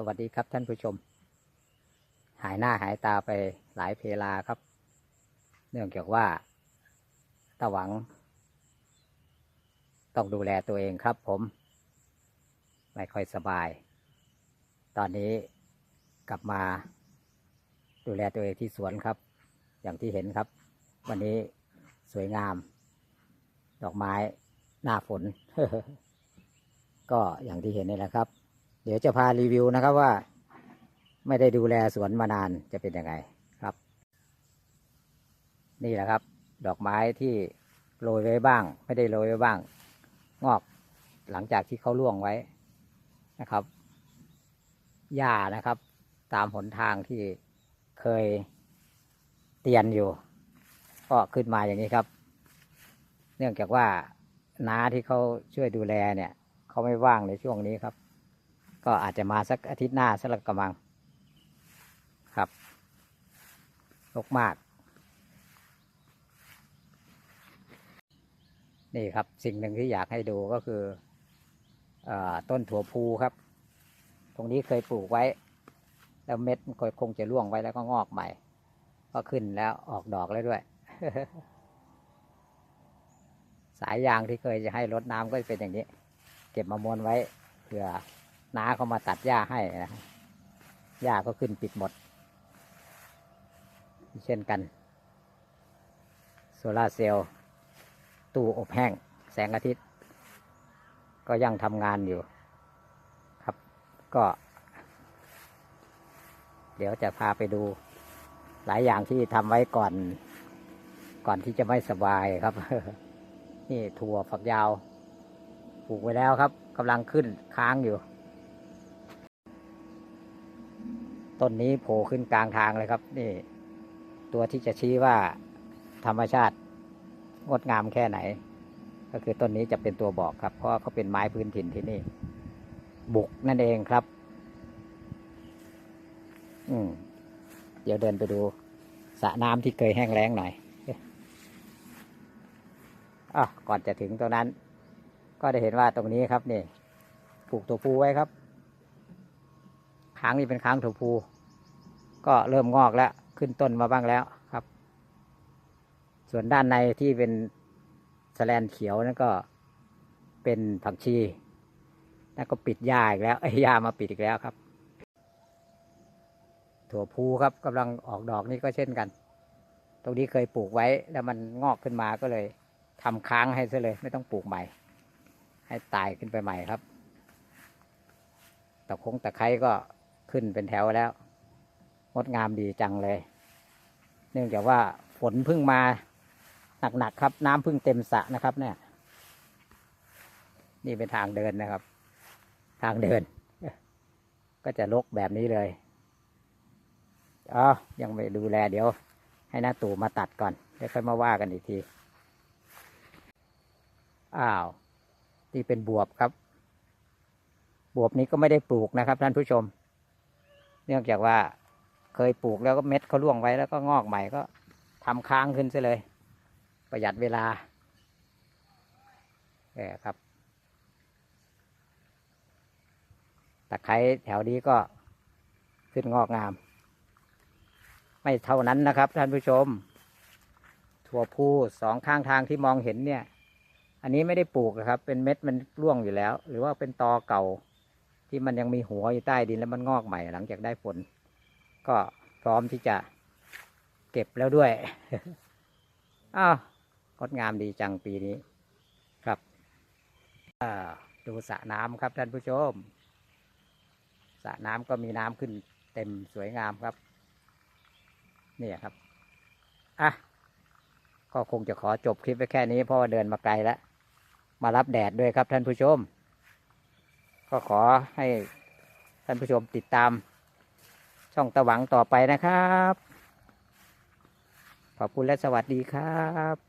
สวัสดีครับท่านผู้ชม หายหน้าหายตาไปหลายเพลาครับ เนื่องจากว่าตาหวัง ต้องดูแลตัวเองครับผม ไม่ค่อยสบาย ตอนนี้กลับมา ดูแลตัวเองที่สวนครับ อย่างที่เห็นครับ วันนี้สวยงาม ดอกไม้หน้าฝน ก็อย่างที่เห็นนี่แหละครับ เดี๋ยวจะพารีวิวนะครับว่า ไม่ได้ดูแลสวนมานานจะเป็นยังไงครับ นี่แหละครับ ดอกไม้ที่โรยไว้บ้าง ไม่ได้โรยไว้บ้าง งอกหลังจากที่เขาล่วงไว้นะครับหญ้านะครับ ตามหนทางที่เคยเตียนอยู่ ก็ขึ้นมาอย่างนี้ครับ เนื่องจากว่าน้าที่เขาช่วยดูแลเนี่ย เขาไม่ว่างในช่วงนี้ครับ ก็อาจจะมาสักอาทิตย์หน้าสักกำมังครับลกมาก นี่ครับสิ่งหนึ่งที่อยากให้ดูก็คือออต้นถั่วพูครับ ตรงนี้เคยปลูกไว้ แล้วเม็ดมันคงจะร่วงไว้แล้วก็งอกใหม่ ก็ขึ้นแล้วออกดอกแล้วด้วย สายยางที่เคยจะให้รดน้ำก็เป็นอย่างนี้ เก็บมามวนไว้เผื่อ น้าเขามาตัดหญ้าให้นะหญ้าก็ขึ้นปิดหมด เช่นกัน โซลาเซลล์ตู้อบแห้ง แสงอาทิตย์ ก็ยังทำงานอยู่ครับ ก็ เดี๋ยวจะพาไปดู หลายอย่างที่ทำไว้ก่อน ก่อนที่จะไม่สบายครับ นี่ถั่วฝักยาวปลูกไว้แล้วครับกำลังขึ้นค้างอยู่ ต้นนี้โผล่ขึ้นกลางทางเลยครับ นี่ ตัวที่จะชี้ว่าธรรมชาติงดงามแค่ไหน ก็คือต้นนี้จะเป็นตัวบอกครับ เพราะเขาเป็นไม้พื้นถิ่นที่นี่ บุกนั่นเองครับ อืมเดี๋ยวเดินไปดูสระน้ำที่เคยแห้งแล้งหน่อยอะก่อนจะถึงตรงนั้น ก็ได้เห็นว่าตรงนี้ครับนี่ปลูกถั่วพูไว้ครับค้างนี่เป็นค้างถั่วพู ก็เริ่มงอกแล้วขึ้นต้นมาบ้างแล้วครับ ส่วนด้านในที่เป็นแสแลนเขียวนั่นก็เป็นผักชีแล้วก็ปิดหญ้าอีกแล้วไอ้ยหญ้ามาปิดอีกแล้วครับ ถั่วพูครับกำลังออกดอกนี่ก็เช่นกัน ตรงนี้เคยปลูกไว้แล้วมันงอกขึ้นมาก็เลยทำค้างให้ซะเลย ไม่ต้องปลูกใหม่ ให้ตายขึ้นไปใหม่ครับตะคงตะไคร้ก็ขึ้นเป็นแถวแล้ว ดงามดีจังเลย เนื่องจากว่าฝนเพิ่งมาหนักๆครับ น้ำเพิ่งเต็มสระนะครับ เนี่ย นี่เป็นทางเดินนะครับ ทางเดิน ก็จะลกแบบนี้เลยอ๋อยังไม่ดูแลเดี๋ยว ให้หน้าตู่มาตัดก่อนเดี๋ยวค่อยมาว่ากันอีกที อ้าว นี่เป็นบวบครับ บวบนี้ก็ไม่ได้ปลูกนะครับท่านผู้ชม เนื่องจากว่า เคยปลูกแล้วก็เม็ดเขาล่วงไว้แล้วก็งอกใหม่ก็ทำค้างขึ้นซะเลย ประหยัดเวลาแอบครับตะไคร้แถวนี้ก็ขึ้นงอกงาม ไม่เท่านั้นนะครับท่านผู้ชม ถั่วพูสองข้างทางที่มองเห็นเนี่ย อันนี้ไม่ได้ปลูกนะครับ เป็นเม็ดมันร่วงอยู่แล้ว หรือว่าเป็นตอเก่าที่มันยังมีหัวอยู่ใต้ดินแล้วมันงอกใหม่หลังจากได้ฝน ก็พร้อมที่จะเก็บแล้วด้วย อ้าวงดงามดีจังปีนี้ครับดูสระน้ำครับท่านผู้ชมสระน้ำก็มีน้ำขึ้นเต็มสวยงามครับ นี่ครับ อะ ก็คงจะขอจบคลิปไว้แค่นี้เพราะว่าเดินมาไกลแล้ว มารับแดดด้วยครับท่านผู้ชม ก็ขอให้ท่านผู้ชมติดตาม ช่องตะหวังต่อไปนะครับ ขอบคุณและสวัสดีครับ